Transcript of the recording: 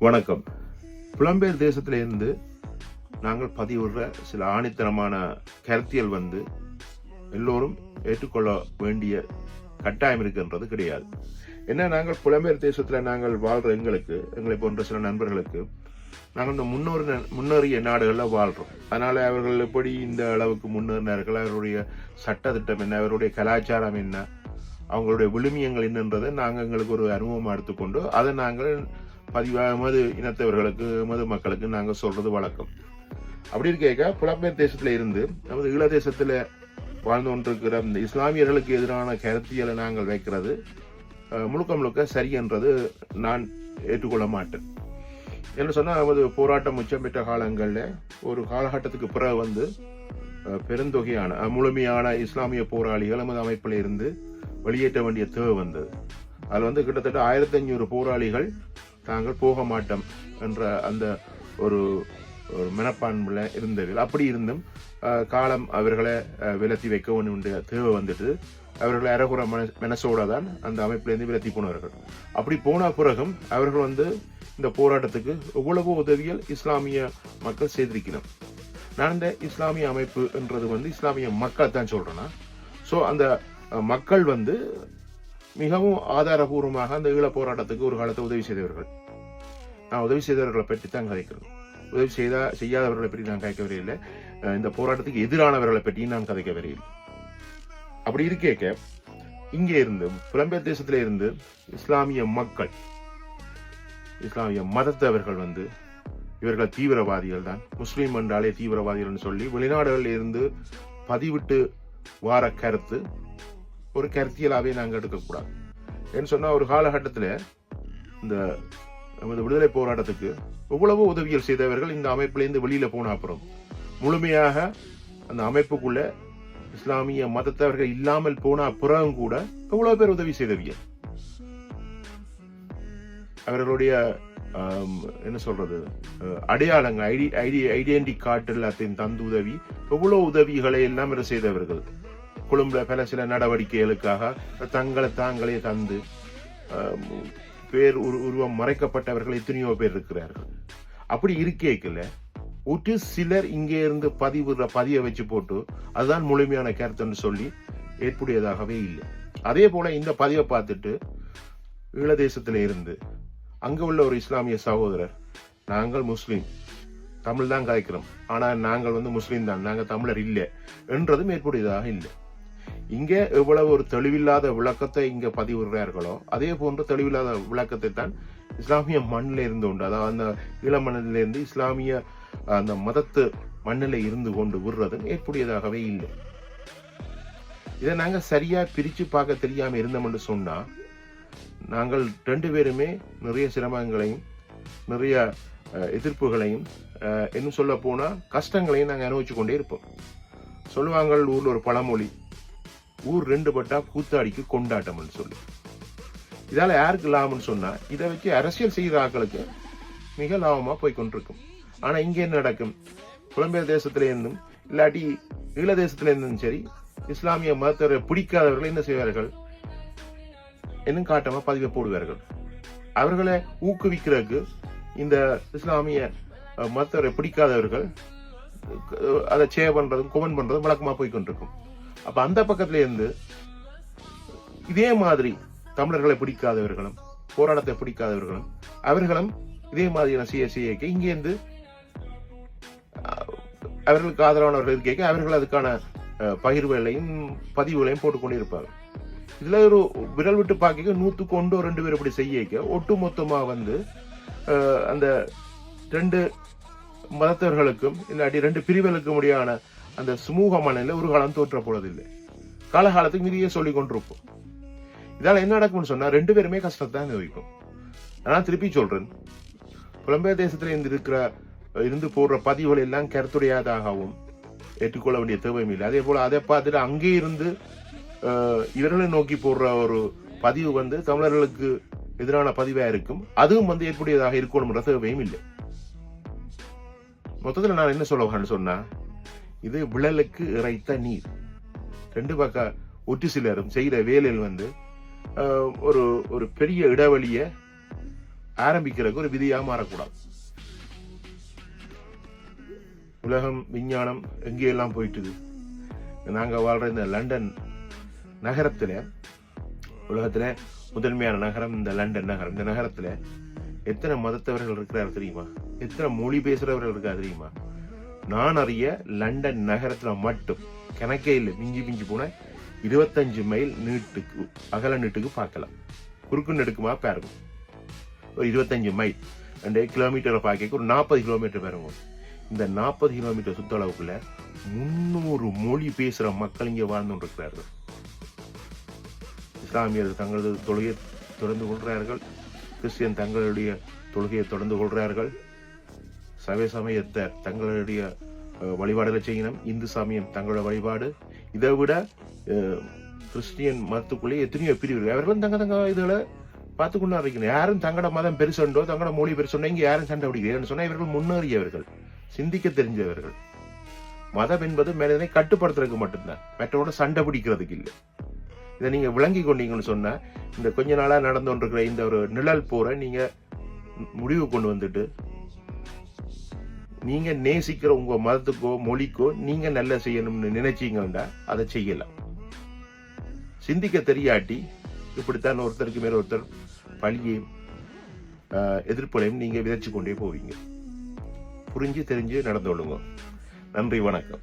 வணக்கம். புலம்பெயர் தேசத்துல இருந்து நாங்கள் பதிவிடுற சில ஆணித்தனமான கருத்தியல் வந்து எல்லோரும் ஏற்றுக்கொள்ள வேண்டிய கட்டாயம் இருக்குன்றது கிடையாது. என்ன நாங்கள் புலம்பெயர் தேசத்தில் நாங்கள் வாழ்கிற எங்களுக்கு எங்களை போன்ற சில நண்பர்களுக்கு நாங்கள் இந்த முன்னோர் முன்னேறிய நாடுகளில் வாழ்கிறோம் அதனால் அவர்கள் எப்படி இந்த அளவுக்கு முன்னேறினார்கள் அவருடைய சட்டத்திட்டம் என்ன அவருடைய கலாச்சாரம் என்ன அவங்களுடைய விழுமியங்கள் என்னன்றதை நாங்கள் எங்களுக்கு ஒரு அனுபவமாக எடுத்துக்கொண்டு அதை நாங்கள் பதிவாக மது இனத்தவர்களுக்கு மது மக்களுக்கு நாங்கள் சொல்றது வழக்கம். அப்படி இருக்க புலம்பெயர் தேசத்துல இருந்து நமது ஈழ தேசத்தில் வாழ்ந்து கொண்டிருக்கிற இந்த இஸ்லாமியர்களுக்கு எதிரான கருத்தியலை நாங்கள் வைக்கிறது முழுக்க முழுக்க சரி என்றது நான் ஏற்றுக்கொள்ள மாட்டேன். என்ன சொன்னா நமது போராட்டம் உச்சம் பெற்ற காலங்களில் ஒரு காலகட்டத்துக்கு பிறகு வந்து பெருந்தொகையான முழுமையான இஸ்லாமிய போராளிகள் நமது அமைப்பில் இருந்து வெளியேற்ற வேண்டிய தேவை வந்தது. அதில் வந்து கிட்டத்தட்ட ஆயிரத்தி ஐநூறு போராளிகள் தாங்கள் போக மாட்டோம் என்ற அந்த ஒரு ஒரு மனப்பான்மையில் இருந்தவர்கள் அப்படி இருந்தும் காலம் அவர்களை விலத்தி வைக்க வேண்டிய தேவை வந்துட்டு அவர்களை அறகுற மன மனசோட தான் அந்த அமைப்பிலேருந்து விலத்தி போனவர்கள். அப்படி போன பிறகும் அவர்கள் வந்து இந்த போராட்டத்துக்கு எவ்வளவோ உதவிகள் இஸ்லாமிய மக்கள் செய்திருக்கணும் நான் இந்த இஸ்லாமிய அமைப்பு என்றது வந்து இஸ்லாமிய மக்கள் தான் சொல்கிறேன்னா ஸோ அந்த மக்கள் வந்து மிகவும் ஆதாரபூர்வமாக அந்த ஈழ போராட்டத்துக்கு ஒரு காலத்தை உதவி செய்தவர்கள். நான் உதவி செய்தவர்களை பற்றி தான் கதைக்கிறேன் உதவி செய்தா செய்யாதவர்களை பற்றி நான் கதைக்க வரையில்லை இந்த போராட்டத்துக்கு எதிரானவர்களை பற்றியும் நான் கதைக்க வரையில்லை அப்படி இருக்கேக்க இங்கே இருந்து புலம்பெயர் தேசத்தில் இருந்து இஸ்லாமிய மக்கள் இஸ்லாமிய மதத்தவர்கள் வந்து இவர்கள் தீவிரவாதிகள் தான். முஸ்லீம் என்றாலே தீவிரவாதிகள்னு சொல்லி வெளிநாடுகளில் இருந்து பதிவிட்டு வார கருத்து ஒரு கருத்தியலாவே நாங்கள் எடுக்கக்கூடாது ஏன்னு சொன்னா ஒரு காலகட்டத்தில் இந்த நமது விடுதலை போராட்டத்துக்கு எவ்வளவோ உதவிகள் செய்தவர்கள் இந்த அமைப்புலேருந்து வெளியில போன அப்புறம். முழுமையாக அந்த அமைப்புக்குள்ள இஸ்லாமிய மதத்தவர்கள் இல்லாமல் போன அப்புறம் கூட எவ்வளவு பேர் உதவி செய்தவிய அவர்களுடைய என்ன சொல்றது அடையாளங்கள் ஐடி ஐடி ஐடென்டி கார்டு எல்லாத்தையும் தந்து உதவி எவ்வளவு உதவிகளை எல்லாம் செய்தவர்கள். கொழும்புல பல சில நடவடிக்கைகளுக்காக தங்களை தாங்களே தந்து பேர் உரு- உருவம் மறைக்கப்பட்டவர்கள் எத்தனையோ பேர் இருக்கிறார்கள். அப்படி இருக்கேக்கல ஒரு சிலர் இங்கே இருந்து பதிவு பதிய வச்சு போட்டு அதுதான் முழுமையான கருத்துன்னு சொல்லி ஏற்புடையதாகவே இல்லை. அதே போல இந்த பதிவை பார்த்துட்டு ஈழதேசத்துல இருந்து அங்கே உள்ள ஒரு இஸ்லாமிய சகோதரர் நாங்கள் முஸ்லீம். தமிழ் தான் கலைக்கிறோம் ஆனால் நாங்கள் வந்து முஸ்லீம் தான். நாங்கள் தமிழர் இல்லை. என்றதும் ஏற்புடையதாக இல்லை. இங்கே எவ்வளவு ஒரு தெளிவில்லாத விளக்கத்தை இங்கே பதிவிடுறார்களோ அதே போன்ற தெளிவில்லாத விளக்கத்தை தான் இஸ்லாமிய மண்ணில் இருந்து உண்டு. அதாவது அந்த ஈழமண்ணில இருந்து இஸ்லாமிய அந்த மதத்து மண்ணில் இருந்து கொண்டு விடுறதும் ஏற்புடையதாகவே இல்லை. இதை நாங்கள் சரியாக பிரித்து பார்க்க தெரியாமல் இருந்தோம்னு சொன்னால் நாங்கள் ரெண்டு பேருமே நிறைய சிரமங்களையும் நிறைய எதிர்ப்புகளையும் அஹ், இன்னும் சொல்ல போனால் கஷ்டங்களையும் நாங்கள் அனுபவிச்சு கொண்டே இருப்போம். சொல்லுவாங்க ஊரில் ஒரு பழமொழி ஊர் ரெண்டு பட்டா கூத்தாடிக்கு கொண்டாட்டம்னு சொல்லி. இதால யாருக்கு லாபம்னு சொன்னா இதை வச்சு அரசியல் செய்கிற ஆட்களுக்கு மிக லாபமா போய் கொண்டிருக்கும். ஆனா இங்க என்ன நடக்கும்? புலம்பெயர் தேசத்துல இருந்தும் இல்லாட்டி ஈழ தேசத்துலேருந்தும் சரி இஸ்லாமிய மதத்தவரை பிடிக்காதவர்கள் என்ன செய்வார்கள்? இன்னும் காட்டமா பதிவை போடுவார்கள். அவர்களை ஊக்குவிக்கிறதுக்கு இந்த இஸ்லாமிய மதத்தவரை பிடிக்காதவர்கள் அதை சேவ் பண்றதும் குமன் பண்ணுறதும் வழக்கமா போய் கொண்டிருக்கும். அப்ப அந்த பக்கத்துல இருந்து இதே மாதிரி தமிழர்களை பிடிக்காதவர்களும் போராட்டத்தை பிடிக்காதவர்களும் அவர்களும் இதே மாதிரியான செய்ய செய்ய இருந்து அவர்களுக்கு ஆதரவானவர்கள் கேட்க அவர்கள் அதுக்கான பகிர்வுகளையும் பதிவுகளையும் போட்டுக்கொண்டே இதில் ஒரு விரல் விட்டு பார்க்க நூற்றுக்கு ஒன்று ரெண்டு பேர் இப்படி செய்ய ஒட்டு மொத்தமா வந்து அஹ், அந்த ரெண்டு மதத்தவர்களுக்கும் இல்லாட்டி ரெண்டு பிரிவுகளுக்கும் முடியான அந்த சுமூக மனநிலை ஒரு காலம் தோற்ற போவதில்லை காலகாலத்துக்கு நிறைய சொல்லி கொண்டிருப்போம். இதால் என்ன நடக்கும்னு சொன்னால் ரெண்டு பேருமே கஷ்டத்தை அனுபவிக்கும். நான் திருப்பி சொல்கிறேன் புலம்பெயர் தேசத்தில் இருந்து இருக்கிற இருந்து போடுற பதிவுகள் எல்லாம் கருத்துடையாதாகவும் ஏற்றுக்கொள்ள வேண்டிய தேவையும் இல்லை. அதே போல் அதை பார்த்துட்டு அங்கே இருந்து இவர்களை நோக்கி போடுற ஒரு பதிவு வந்து தமிழர்களுக்கு எதிரான பதிவாக இருக்கும். அதுவும் வந்து ஏற்புடையதாக இருக்கணும்ன்ற தேவையும் இல்லை. மொத்தத்தில் நான் என்ன சொல்ல வரேன்னு சொன்னால் இது விழலுக்கு இறைத்த நீர். ரெண்டு பக்கம் ஒற்று சிலரும் செய்கிற வேலையில் வந்து ஆஹ், ஒரு ஒரு பெரிய இடைவெளிய ஆரம்பிக்கிறதுக்கு ஒரு விதியா மாறக்கூடாது. உலகம் விஞ்ஞானம் எங்கேயெல்லாம் போயிட்டுது? நாங்க வாழ்ற இந்த லண்டன் நகரத்துல உலகத்துல முதன்மையான நகரம் இந்த லண்டன் நகரம். இந்த நகரத்துல எத்தனை மதத்தவர்கள் இருக்கிறார் தெரியுமா? எத்தனை மொழி பேசுறவர்கள் இருக்கா தெரியுமா? நான் அறிய லண்டன் நகரத்துல மட்டும் கணக்கே இல்லை மிஞ்சி மிஞ்சி போன இருபத்தஞ்சு மைல் நீட்டுக்கு அகல நீட்டுக்கு பார்க்கலாம். குறுக்கு நெடுக்குமா பாருங்க ஒரு இருபத்தஞ்சு மைல். ரெண்டு கிலோமீட்டரை பார்க்க ஒரு நாற்பது கிலோமீட்டர் பாருங்க இந்த நாற்பது கிலோமீட்டர் சுத்தளவுக்குள்ள முந்நூறு மொழி பேசுகிற மக்கள் இங்கே வாழ்ந்து இருக்கிறார்கள் இஸ்லாமியர்கள் தங்களது தொழுகையை தொடர்ந்து கொள்கிறார்கள். கிறிஸ்டியன் தங்களுடைய தொழுகையை தொடர்ந்து கொள்கிறார்கள். சபை சமயத்தை தங்களுடைய வழிபாடுகளை செய்யணும். இந்து சமயம் தங்களோட வழிபாடு. இதை விட கிறிஸ்டியன் மதத்துக்குள்ளே எத்தனையோ பிரிவு அவர்களும் தங்க தங்க இதுகளை பார்த்து கொண்டு இருக்கணும் யாரும் தங்களோட மதம் பெருசுண்டோ தங்களோட மொழி பெருசுண்டோ இங்கே யாரும் சண்டை பிடிக்கிறேன்னு சொன்னால் இவர்கள் முன்னேறியவர்கள். சிந்திக்க தெரிஞ்சவர்கள். மதம் என்பது மனிதனை கட்டுப்படுத்துறதுக்கு மட்டும்தான். மற்றவோட சண்டை பிடிக்கிறதுக்கு இல்லை. இதை நீங்கள் விளங்கி கொண்டீங்கன்னு சொன்னால் இந்த கொஞ்ச நாளாக நடந்து கொண்டிருக்கிற இந்த ஒரு நிழல் போரை நீங்கள் முடிவு கொண்டு வந்துட்டு நீங்க நேசிக்கிற உங்க மதத்துக்கோ மொழிக்கோ நீங்க நல்ல செய்யணும்னு நினைச்சீங்கன்னா அதை செய்யலாம். சிந்திக்க தெரியாட்டி இப்படித்தான் ஒருத்தருக்கு மேல ஒருத்தர் பழியையும் எதிர்ப்புகளையும் நீங்க விதைச்சு கொண்டே போவீங்க. புரிஞ்சு தெரிஞ்சு நடந்து கொள்ளுங்க. நன்றி வணக்கம்.